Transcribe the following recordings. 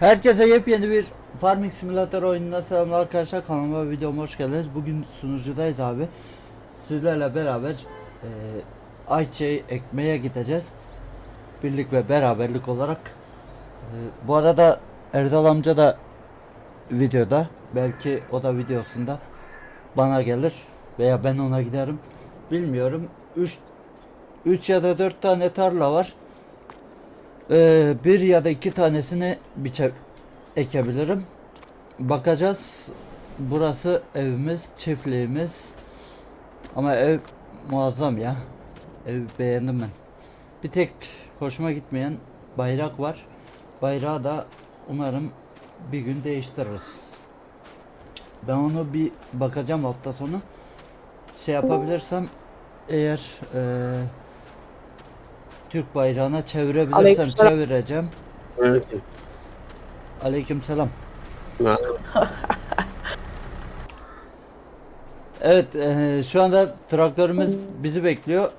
Herkese yepyeni bir Farming Simulator oyununa selamlar arkadaşlar kanalıma videoma hoş geldiniz. Bugün sunucudayız abi. Sizlerle beraber e, ayçiçeği ekmeye gideceğiz. Birlik ve beraberlik olarak. E, bu arada Erdal amca da videoda. Belki o da videosunda bana gelir veya ben ona giderim. Bilmiyorum. 3 3 ya da 4 tane tarla var. Ee, bir ya da iki tanesini biçe ekebilirim. Bakacağız. Burası evimiz, çiftliğimiz. Ama ev muazzam ya. Ev beğendim ben. Bir tek hoşuma gitmeyen bayrak var. Bayrağı da umarım bir gün değiştiririz. Ben onu bir bakacağım hafta sonu. Şey yapabilirsem eğer eee Türk bayrağına çevirebilirsem Aleykümselam. çevireceğim. Evet. Aleykümselam. Evet eee, şu anda traktörümüz bizi bekliyor.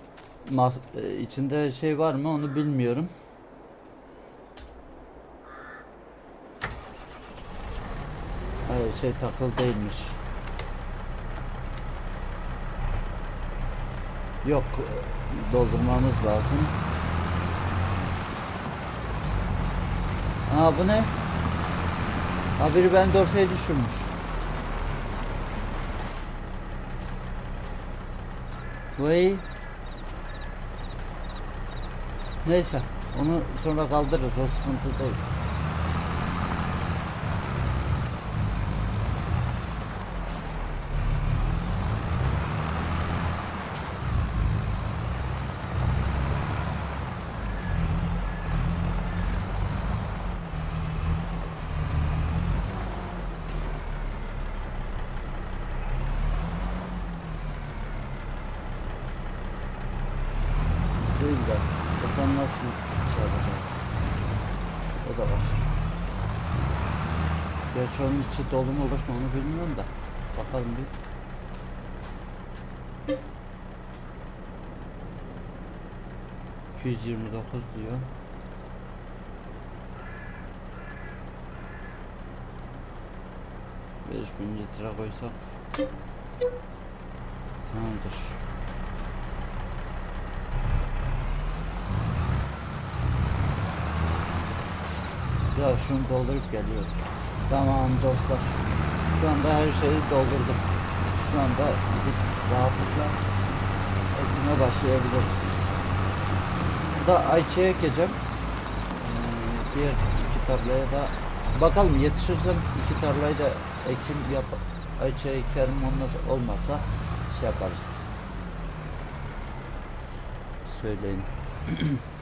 Mas e, içinde şey var mı onu bilmiyorum. Hayır şey takıl değilmiş. Yok e, doldurmamız lazım. Aa bu ne? Ha biri ben dorsayı düşürmüş. Vay. Neyse onu sonra kaldırırız o sıkıntı. Değil de bakalım nasıl şey yapacağız. O da var. İçi dolu mu boş onu bilmiyorum da. Bakalım bir. ...229 diyor. Beş bin litre koysak... Tamamdır. Ya şunu doldurup geliyorum. Tamam dostlar. Şu anda her şeyi doldurdum. Şu anda gidip rahatlıkla ekime başlayabiliriz. Burada ayçiçeği ekeceğim. Ee, diğer iki tarlaya da bakalım yetişirsem iki tarlayı da ekim yap ayçiçeği ekerim olmaz olmazsa şey yaparız. Söyleyin.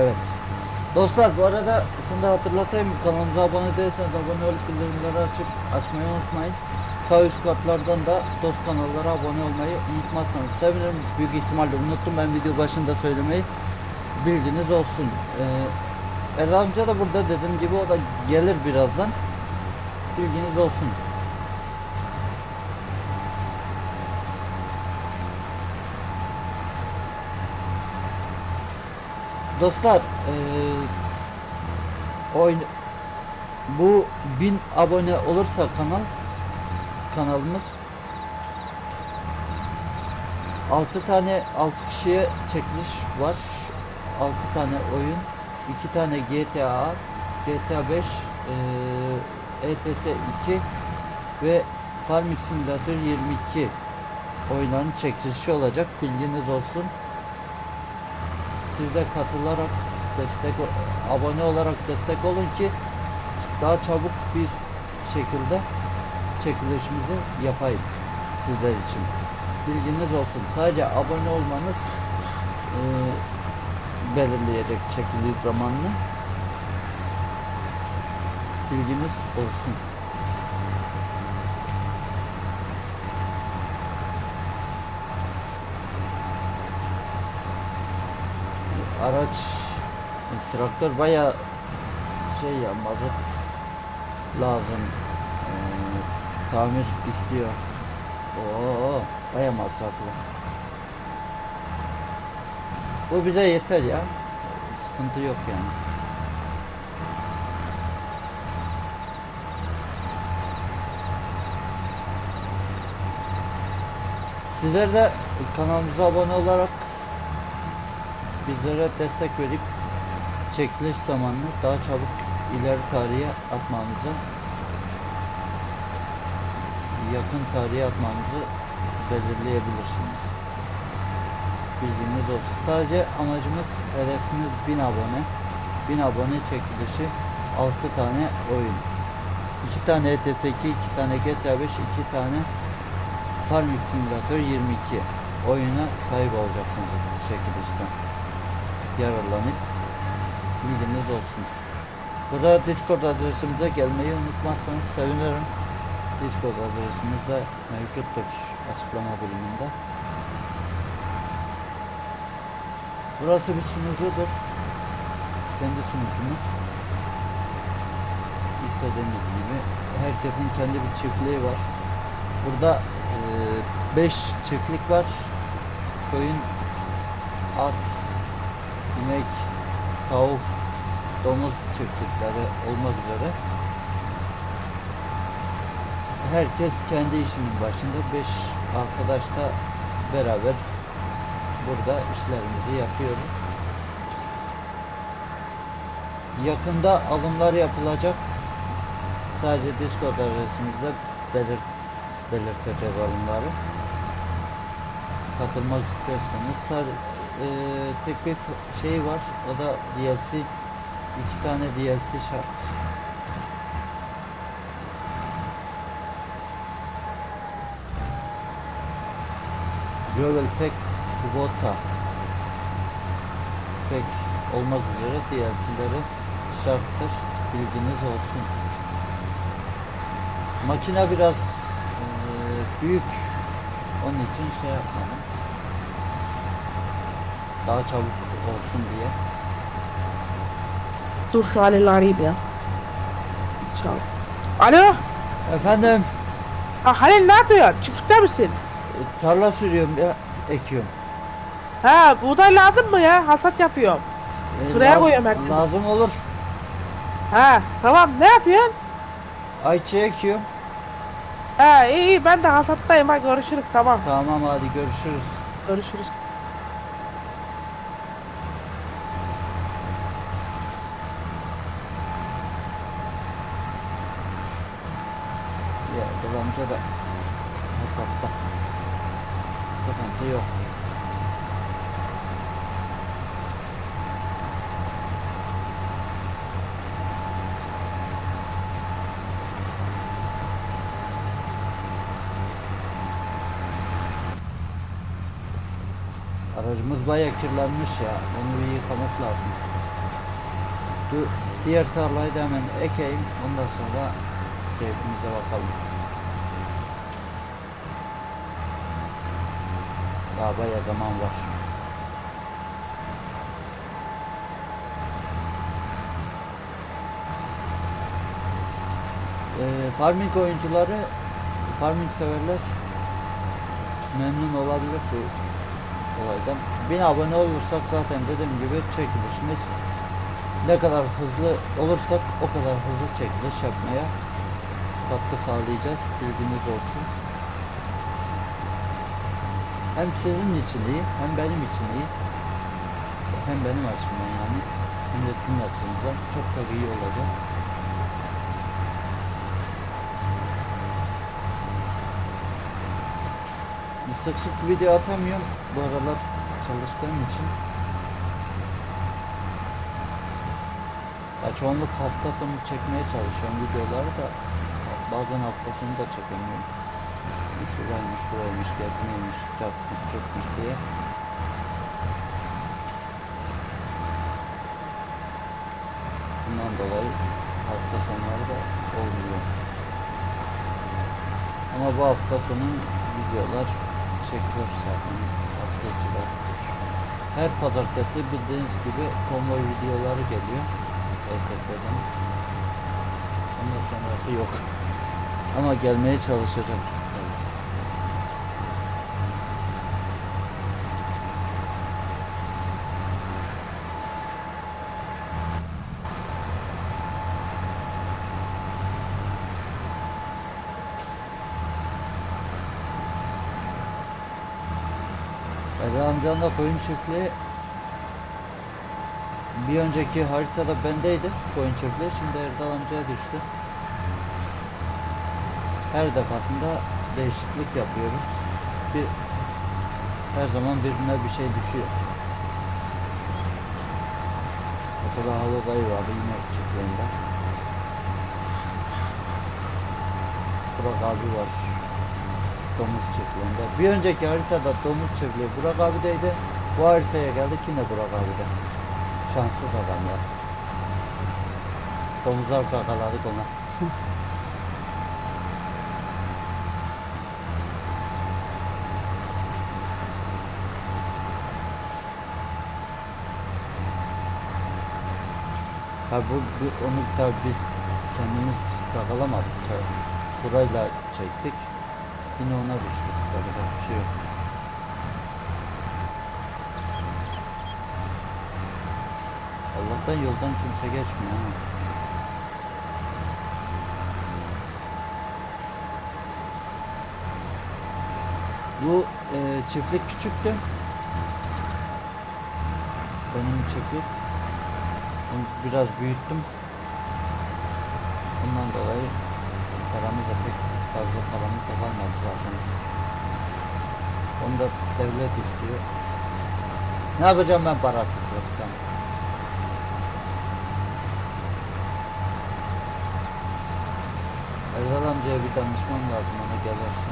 Evet. Dostlar bu arada şunu da hatırlatayım kanalımıza abone değilseniz abone olup bildirimleri açıp açmayı unutmayın. Sağ üst kartlardan da dost kanallara abone olmayı unutmazsanız sevinirim. Büyük ihtimalle unuttum ben video başında söylemeyi. Bilginiz olsun. Ee, Erdal amca da burada dediğim gibi o da gelir birazdan. Bilginiz olsun. Dostlar eee oyun bu 1000 abone olursa kanal kanalımız 6 tane 6 kişiye çekiliş var. 6 tane oyun, 2 tane GTA, GTA 5, eee ETS 2 ve Farming Simulator 22 oyunların çekilişi olacak. Bilginiz olsun. Siz de katılarak destek abone olarak destek olun ki daha çabuk bir şekilde çekilişimizi yapayım sizler için. Bilginiz olsun. Sadece abone olmanız e, belirleyecek çekiliş zamanını. Bilginiz olsun. Araç traktör baya şey ya mazot lazım Ee, tamir istiyor Oo, baya masraflı. Bu bize yeter ya. Sıkıntı yok yani. Sizler de kanalımıza abone olarak bizlere destek verip çekiliş zamanını daha çabuk ileri tarihe atmamızı yakın tarihe atmamızı belirleyebilirsiniz. Bilginiz olsun. Sadece amacımız hedefimiz 1000 abone. 1000 abone çekilişi 6 tane oyun. 2 tane ETS 2, 2 tane GTA 5, 2 tane Farming Simulator 22 oyuna sahip olacaksınız çekilişten. Yararlanıp bilginiz olsun. Burada Discord adresimize gelmeyi unutmazsanız sevinirim. Discord adresimiz de mevcuttur açıklama bölümünde. Burası bir sunucudur. Kendi sunucumuz. İstediğiniz gibi. Herkesin kendi bir çiftliği var. Burada 5 çiftlik var. Koyun, at, inek, tavuk, domuz çiftlikleri olmak üzere. Herkes kendi işinin başında. 5 arkadaş da beraber burada işlerimizi yapıyoruz. Yakında alımlar yapılacak. Sadece Discord adresimizde belir belirteceğiz alımları. Katılmak isterseniz sadece e, tek bir şey var. O da DLC. iki tane DLC şart. Gravel Pack Kubota Pack olmak üzere DLC'leri şarttır. Bilginiz olsun. Makine biraz eee, büyük. Onun için şey yapmadım. Daha çabuk olsun diye. Dur şu Halil'i arayayım ya. Çal. Alo. Efendim Ha, Halil ne yapıyorsun? Çiftlikte misin? e, tarla sürüyorum ya ekiyorum. Ha buğday lazım mı ya? Hasat yapıyorum. E, Sıraya laz- koyuyorum herkese. Lazım olur. Ha tamam ne yapıyorsun? Ayçi ekiyorum. Ha iyi iyi ben de hasattayım ha görüşürüz tamam. Tamam hadi görüşürüz. Görüşürüz. Ya amca da hesatta. Sıkıntı yok. Aracımız bayağı kirlenmiş ya. Onu bir yıkamak lazım. Du- diğer tarlayı da hemen ekeyim. Ondan sonra keyfimize bakalım. Daha bayağı zaman var. Ee, farming oyuncuları, farming severler memnun olabilir bu olaydan. 1000 abone olursak zaten dediğim gibi çekilişimiz ne kadar hızlı olursak o kadar hızlı çekiliş yapmaya katkı sağlayacağız. Bilginiz olsun. Hem sizin için iyi, hem benim için iyi. Hem benim açımdan yani. Hem de sizin açınızdan çok çok iyi olacak. Sık sık video atamıyorum bu aralar çalıştığım için. Ya çoğunluk hafta sonu çekmeye çalışıyorum videoları da bazen hafta sonu da çekemiyorum. Şuraymış buraymış gezmeymiş çarpmış çökmüş diye. Bundan dolayı hafta sonları da olmuyor. Ama bu hafta sonu videolar çekilir zaten. Atılır. Her pazartesi bildiğiniz gibi konvoy videoları geliyor. ETS'den. Ondan sonrası yok. Ama gelmeye çalışacak. Erdal amcanın da koyun çiftliği bir önceki haritada bendeydi koyun çiftliği şimdi Erdal amcaya düştü. Her defasında değişiklik yapıyoruz. Bir her zaman birine bir şey düşüyor. Mesela Halo dayı vardı yine çiftliğinde. Burak abi var. Domuz çiftliğinde. Bir önceki haritada domuz çiftliği Burak abideydi. Bu haritaya geldik yine Burak abide. Şanssız adamlar. Domuzlar kakaladık ona. Tabi bu, bu- onu tabi biz kendimiz kakalamadık. Burayla çektik. Yine ona düştük. Yapacak bir şey yok. Allah'tan yoldan kimse geçmiyor ama. Bu e, çiftlik küçüktü. Benim çiftlik. Biraz büyüttüm. Bundan dolayı paramız da pek fazla paramız da kalmadı zaten. Onu da devlet istiyor. Ne yapacağım ben parasızlıktan? Erdal amcaya bir danışmam lazım ona gelirse.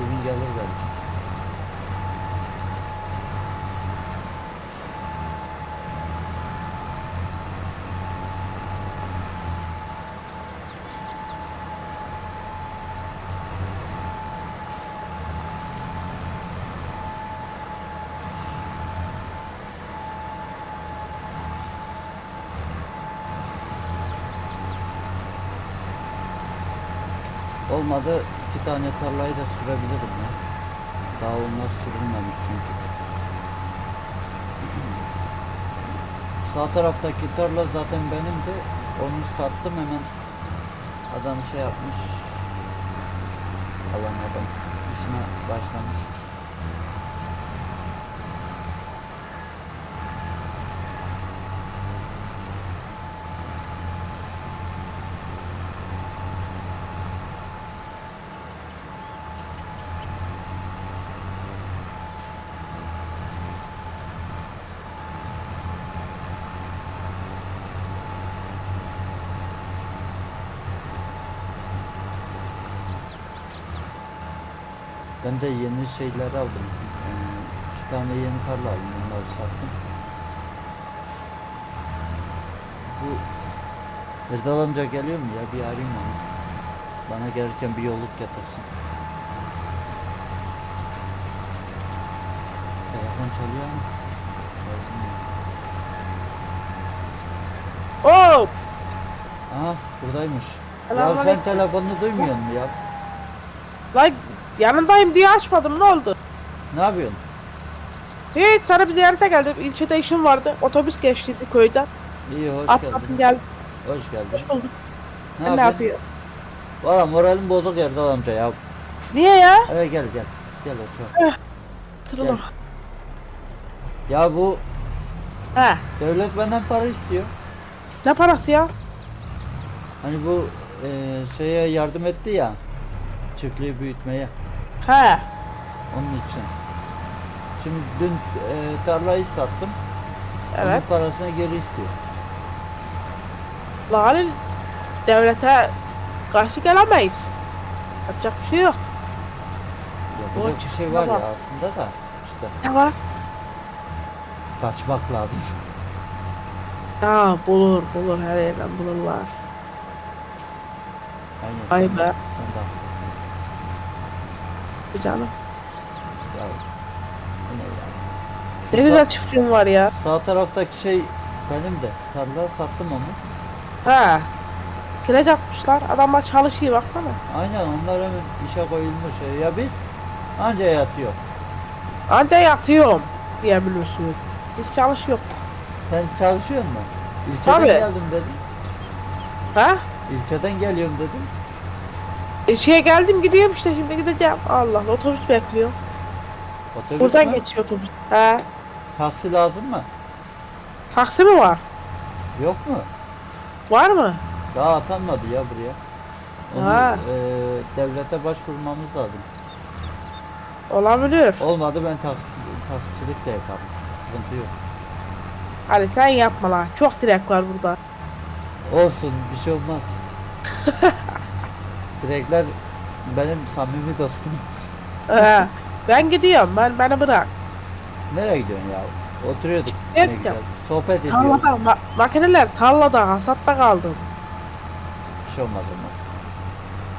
Bugün gelir belki. Olmadı iki tane tarlayı da sürebilirim ya. Daha onlar sürülmemiş çünkü. Sağ taraftaki tarla zaten benimdi. Onu sattım hemen. Adam şey yapmış. Alan adam işine başlamış. Ben de yeni şeyler aldım. Ee, iki tane yeni tarla aldım. Bunları sattım. Bu Erdal amca geliyor mu ya? Bir arayayım onu. Bana gelirken bir yolluk getirsin. Telefon çalıyor. Çalmıyor. Oo! Aha buradaymış. Ya sen telefonunu duymuyor musun ya? Lan yanındayım diye açmadım ne oldu? Ne yapıyorsun? Hiç sana bir ziyarete geldim. İlçede işim vardı. Otobüs geçtiydi köyden. İyi hoş Atladım geldin. geldim. Hoş geldin. Hoş bulduk. Ne, ne yapıyorsun? yapıyor? Valla moralim bozuk Erdal amca ya. Niye ya? Evet gel gel. Gel otur. Tırılır. Ya bu He. devlet benden para istiyor. Ne parası ya? Hani bu e, şeye yardım etti ya. Çiftliği büyütmeye. He. Onun için. Şimdi dün e, tarlayı sattım. Evet. Onun parasını geri istiyor. La Halil devlete karşı gelemeyiz. Yapacak bir şey yok. Yapacak bir şey var ya aslında da. işte Ne var? kaçmak lazım. Ya bulur bulur her yerden bulurlar. Aynen. Ay be. Sen canım. Ya. Bu ne ya? Ne Şu güzel çiftliğin var ya. Sağ taraftaki şey benim de. Tarla sattım onu. He. Kireç atmışlar. Adamlar çalışıyor baksana. Aynen onlar hemen işe koyulmuş. Ya biz anca yatıyor. Anca yatıyorum diyebilirsin. Hiç çalışıyor. Sen çalışıyor musun? İlçeden Tabii. geldim dedim. Ha? İlçeden geliyorum dedim. E, şeye geldim gidiyorum işte şimdi gideceğim. Allah otobüs bekliyor. Otobüs Buradan mü? geçiyor otobüs. He. Taksi lazım mı? Taksi mi var? Yok mu? Var mı? Daha atanmadı ya buraya. Onu Ha. e, devlete başvurmamız lazım. Olabilir. Olmadı ben taksi, taksicilik de yaparım. Sıkıntı yok. Hadi sen yapma lan. Çok direk var burada. Olsun bir şey olmaz. Direkler benim samimi dostum. He. ben gidiyorum. Ben beni bırak. Nereye gidiyorsun ya? Oturuyorduk. Evet ne ya. güzel. Sohbet ediyoruz. Tarlada, ma- makineler tarlada, hasatta kaldım. Bir şey olmaz olmaz.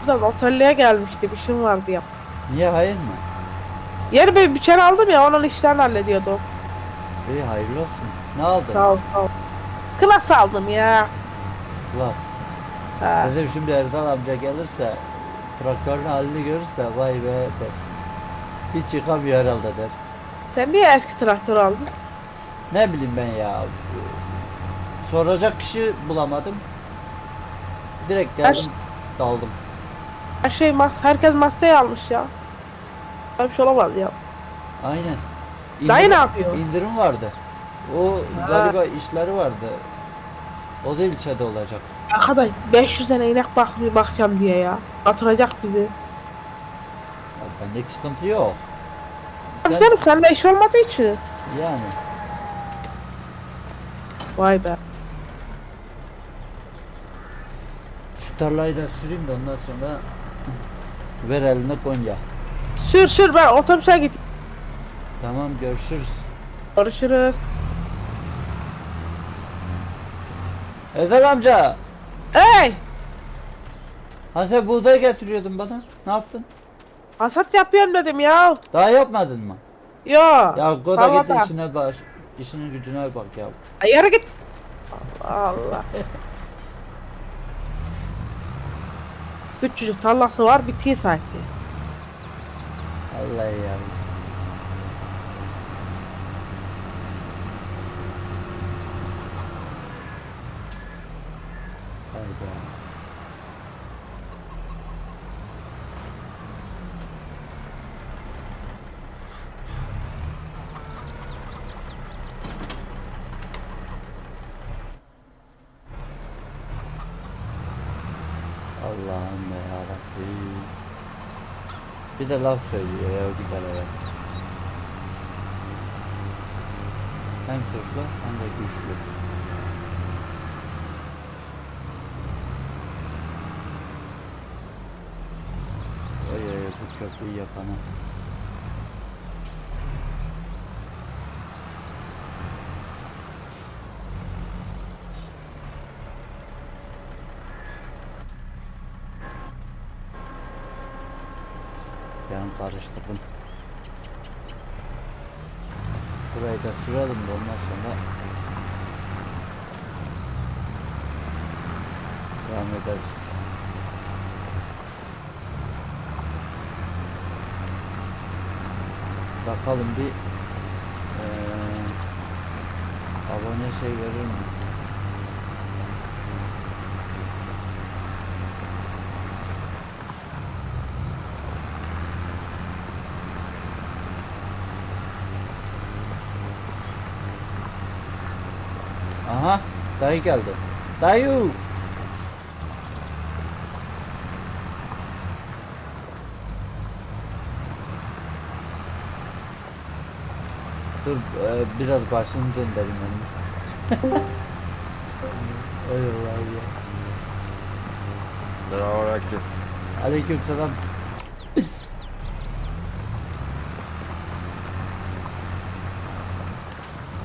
Buradan otelleye gelmişti. Bir şeyim vardı ya. Niye hayır mı? Yeni bir biçer aldım ya. Onun işlerini hallediyordum. İyi hayırlı olsun. Ne aldın? Sağ ol sağ ol. Klas aldım ya. Klas. He. Dedim şimdi Erdal amca gelirse traktörün halini görürse vay be der. Hiç yıkamıyor herhalde der. Sen niye eski traktör aldın? Ne bileyim ben ya. Soracak kişi bulamadım. Direkt Her- geldim daldım. Her şey mas herkes masaya almış ya. Böyle bir şey olamaz ya. Aynen. Dayı İndirim- ne yapıyor? İndirim vardı. O Ha. galiba işleri vardı. O da ilçede olacak. Arkadaş 500 tane inek bak bakacağım diye ya. Atıracak bizi. Ya Bendeki sıkıntı yok. Sen... Canım sende iş olmadığı için. yani Vay be. şu tarlayı da süreyim de ondan sonra ver eline Konya. Sür sür ben otobüse git. Tamam görüşürüz. Görüşürüz. Erdal amca. Hey! Ha sen buğday getiriyordun bana. Ne yaptın? Hasat yapıyorum dedim ya. Daha yapmadın mı? Yo. Ya Goda git işine baş. İşinin gücüne bak ya. Ay, git. Allah Allah. Küçücük tarlası var bitiyor sanki. Allah ya. Hayda. Allah'ım ya Rabbi. Bir de laf söylüyor ya gider eve. Hem suçlu hem de güçlü. Oy oy oy, bu köprüyü yapana. Ben karıştırdım. Burayı da sürelim de ondan sonra devam ederiz. Bakalım bir eee abone şey verir mi? Aha dayı geldi. Dayı. Dur e, biraz başını döndüreyim onu. Ey Allah ya. Selamünaleyküm. Aleyküm selam.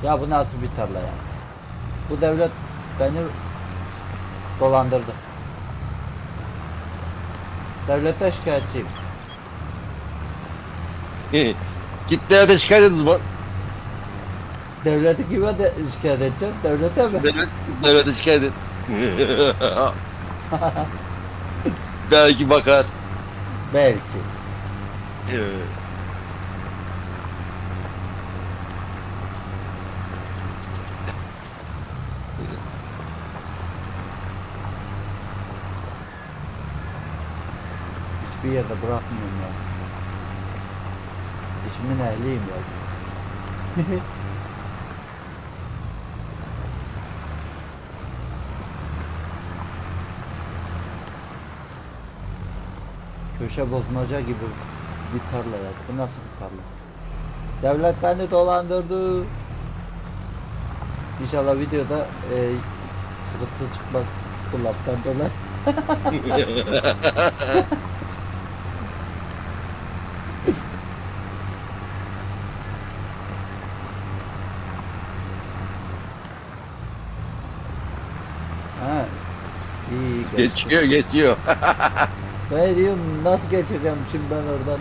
ya bu nasıl bir tarla ya? Bu devlet beni dolandırdı. Devlete şikayetçiyim. Kitleye de şikayet ediniz var. Devleti kime de şikayet edeceğim? Devlete mi? Devlet, devlete şikayet et. Belki bakar. Belki. Ee, Hiçbir yerde bırakmıyorum ya. işimin ehliyim ya. Köşe bozmaca gibi bir tarla ya. Bu nasıl bir tarla? Devlet beni dolandırdı. İnşallah videoda e, sıkıntı çıkmaz bu laftan dolayı. Ha. İyi geçti. Geçiyor geçiyor. Ben diyorum nasıl geçeceğim şimdi ben oradan.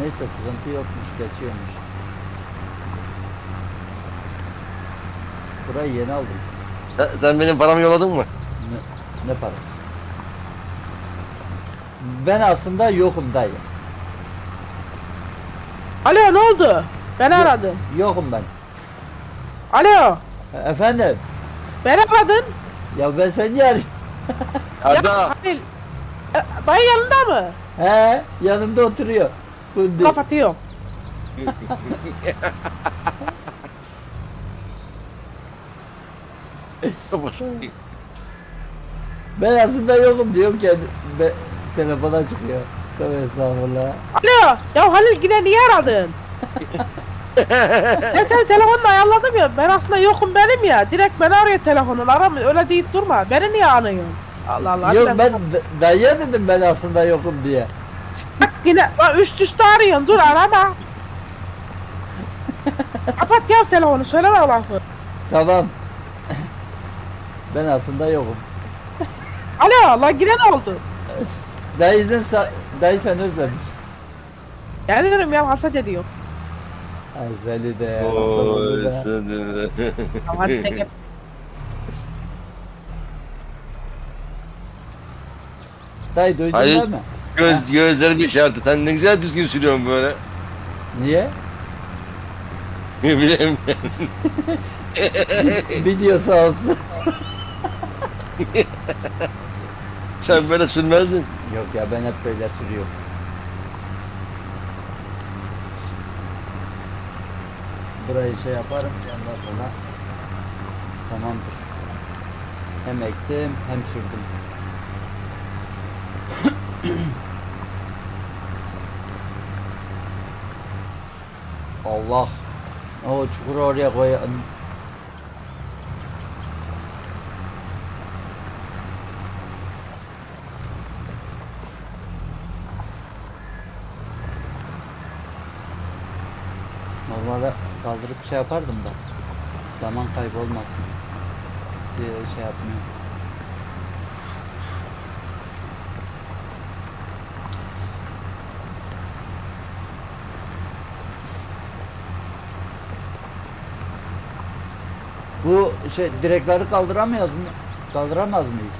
Neyse sıkıntı yokmuş geçiyormuş. Burayı yeni aldım. sen, sen benim paramı yolladın mı? Ne, ne parası? Ben aslında yokum dayı. Alo ne oldu? Beni Yok- aradın. Yokum ben. Alo. E- Efendim? Beni aradın. Ya ben seni arıyorum. Arda. Ya Halil. Dayı yanında mı? He yanımda oturuyor. Kundi. Kapatıyorum. Ben aslında yokum diyorum kendi. Be, telefona çıkıyor. Tabii estağfurullah. Alo. Ya Halil yine niye aradın? ben senin telefonunu ayarladım ya. Ben aslında yokum benim ya. Direkt beni arıyor telefonun. Arama öyle deyip durma. Beni niye arıyorsun? Allah Allah. Yok ben d- dayıya dedim ben aslında yokum diye. Bak yine bak üst üste arıyorsun. Dur arama. Kapat ya telefonu. Söyleme o lafı. Tamam. ben aslında yokum. Alo. Lan yine ne oldu? Dayının sa- dayı seni özlemiş. Gelirim ya hasat ediyor. Ay seni de. Oy, nasıl oldu be? sen Tamam hadi tek Dayı duydun Hayır. mi? Göz, gözlerim işareti. Sen ne güzel düzgün sürüyorsun böyle. Niye? Ne bileyim. Video sağ olsun. Sen böyle sürmezdin. Yok ya ben hep böyle sürüyorum. Burayı şey yaparım ondan sonra tamamdır. Hem ektim hem sürdüm. Allah. O çukuru oraya koy. Normalde kaldırıp şey yapardım da zaman kaybolmasın diye şey yapmıyorum. Bu şey direkleri kaldıramıyoruz mu? Kaldıramaz mıyız?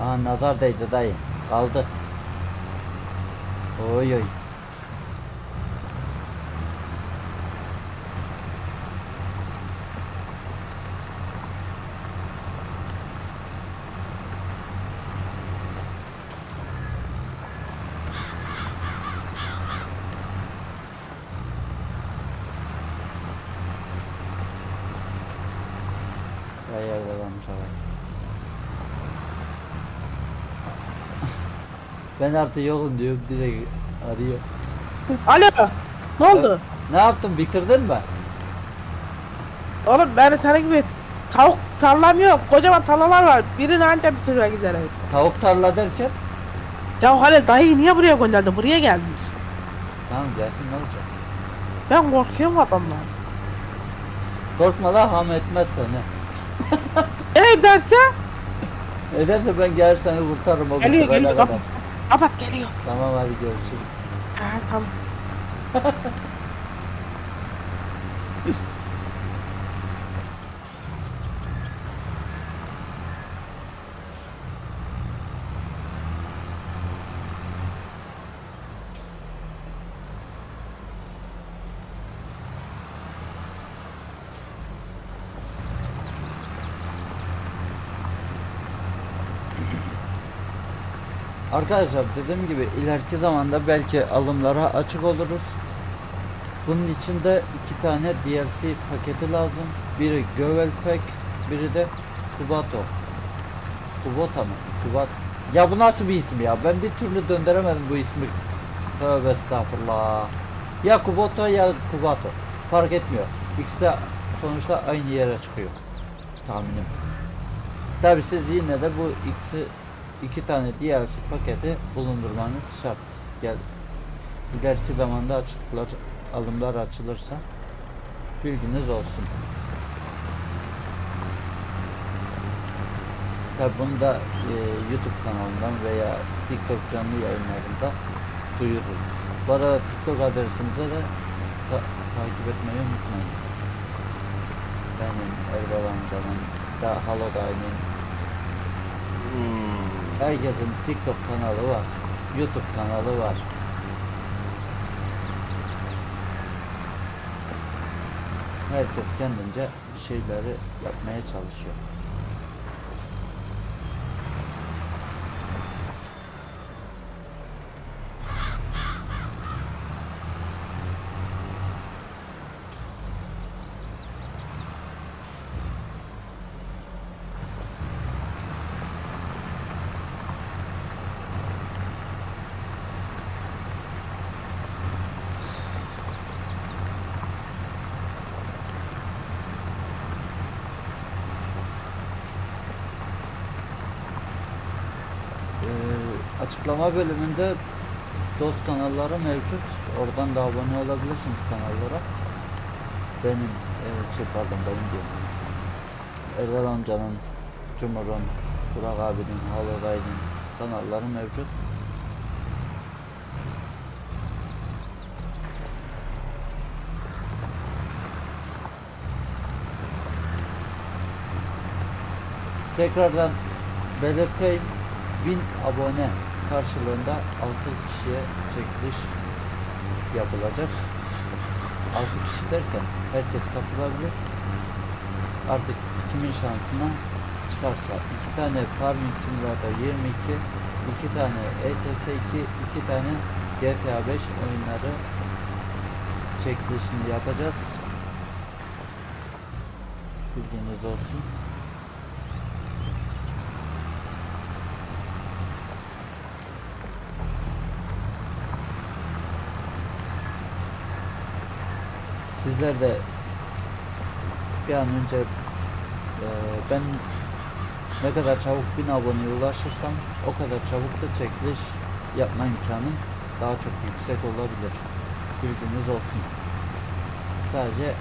Aa nazar değdi dayı. Kaldı. Oy oy. Vay yerde kalmış hava. Ben artık yokum diyorum direkt arıyor. Alo. Ne oldu? Ne yaptın bitirdin mi? Oğlum ben senin gibi tavuk tarlam yok. Kocaman tarlalar var. Birini anca bitirmek üzere. Tavuk tarla derken Ya Halil dayıyı niye buraya gönderdi? Buraya gelmiş. tamam gelsin ne olacak? Ben korkuyorum adamdan. Korkma la ham etmez seni. E derse? Ederse ben gelir seni kurtarırım o Geliyor geliyor. Kapat. Kapat geliyor. Tamam hadi görüşürüz. Ha tamam. Arkadaşlar dediğim gibi ileriki zamanda belki alımlara açık oluruz. Bunun için de iki tane DLC paketi lazım. Biri Gövel Pack, biri de Kubato. Kubota mı? Kubat. Ya bu nasıl bir isim ya? Ben bir türlü döndüremedim bu ismi. Tövbe estağfurullah. Ya Kuboto ya Kubato. Fark etmiyor. İkisi de sonuçta aynı yere çıkıyor. Tahminim. Tabi siz yine de bu ikisi iki tane DLC paketi bulundurmanız şart. Gel ileriki zamanda açıklar alımlar açılırsa bilginiz olsun. Tabi bunu da e, YouTube kanalından veya TikTok canlı yayınlarında duyururuz. Bu arada TikTok adresimize de ta- takip etmeyi unutmayın. Benim Erdal amcanın da Haloday'ın Hmm. Herkesin TikTok kanalı var. YouTube kanalı var. Herkes kendince bir şeyleri yapmaya çalışıyor. Ee, açıklama bölümünde dost kanalları mevcut. Oradan da abone olabilirsiniz kanallara. Benim, e, şey pardon benim diyorum. Erdal amcanın, Cumhur'un, Burak abinin, Haloday'ın kanalları mevcut. Tekrardan belirteyim 1000 abone karşılığında 6 kişiye çekiliş yapılacak. 6 kişi derken herkes katılabilir. Artık kimin şansına çıkarsa 2 tane Farming Simulator 22, 2 tane ETS 2, 2 tane GTA 5 oyunları çekilişini yapacağız. Bilginiz olsun. Sizler de bir an önce eee, ben ne kadar çabuk bin aboneye ulaşırsam o kadar çabuk da çekiliş yapma imkanım daha çok yüksek olabilir. Bilginiz olsun. Sadece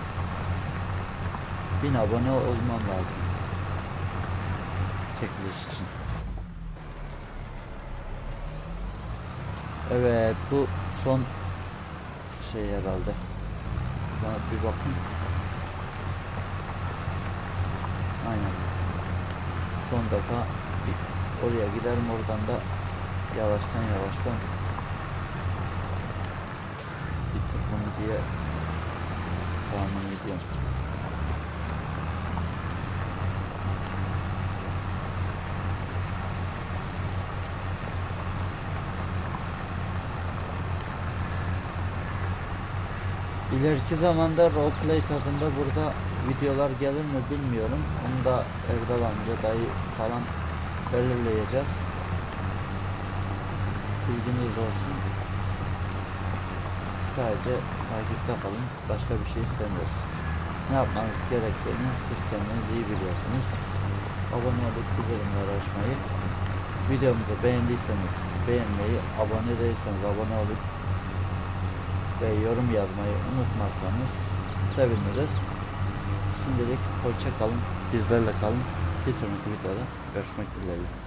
bin abone olmam lazım. Çekiliş için. Evet bu son şey herhalde. Bana bir bakın. Aynen. Son defa bir oraya giderim oradan da yavaştan yavaştan bitir bunu diye tahmin ediyorum. İleriki zamanda roleplay tadında burada videolar gelir mi bilmiyorum. Onu da Erdal amca dayı falan belirleyeceğiz. Bilginiz olsun. Sadece takipte kalın. Başka bir şey istemiyoruz. Ne yapmanız gerektiğini siz kendiniz iyi biliyorsunuz. Abone olup bildirimleri açmayı, videomuzu beğendiyseniz beğenmeyi, abone değilseniz abone olup ve yorum yazmayı unutmazsanız seviniriz. Şimdilik hoşça kalın, bizlerle kalın. Bir sonraki videoda görüşmek dileğiyle.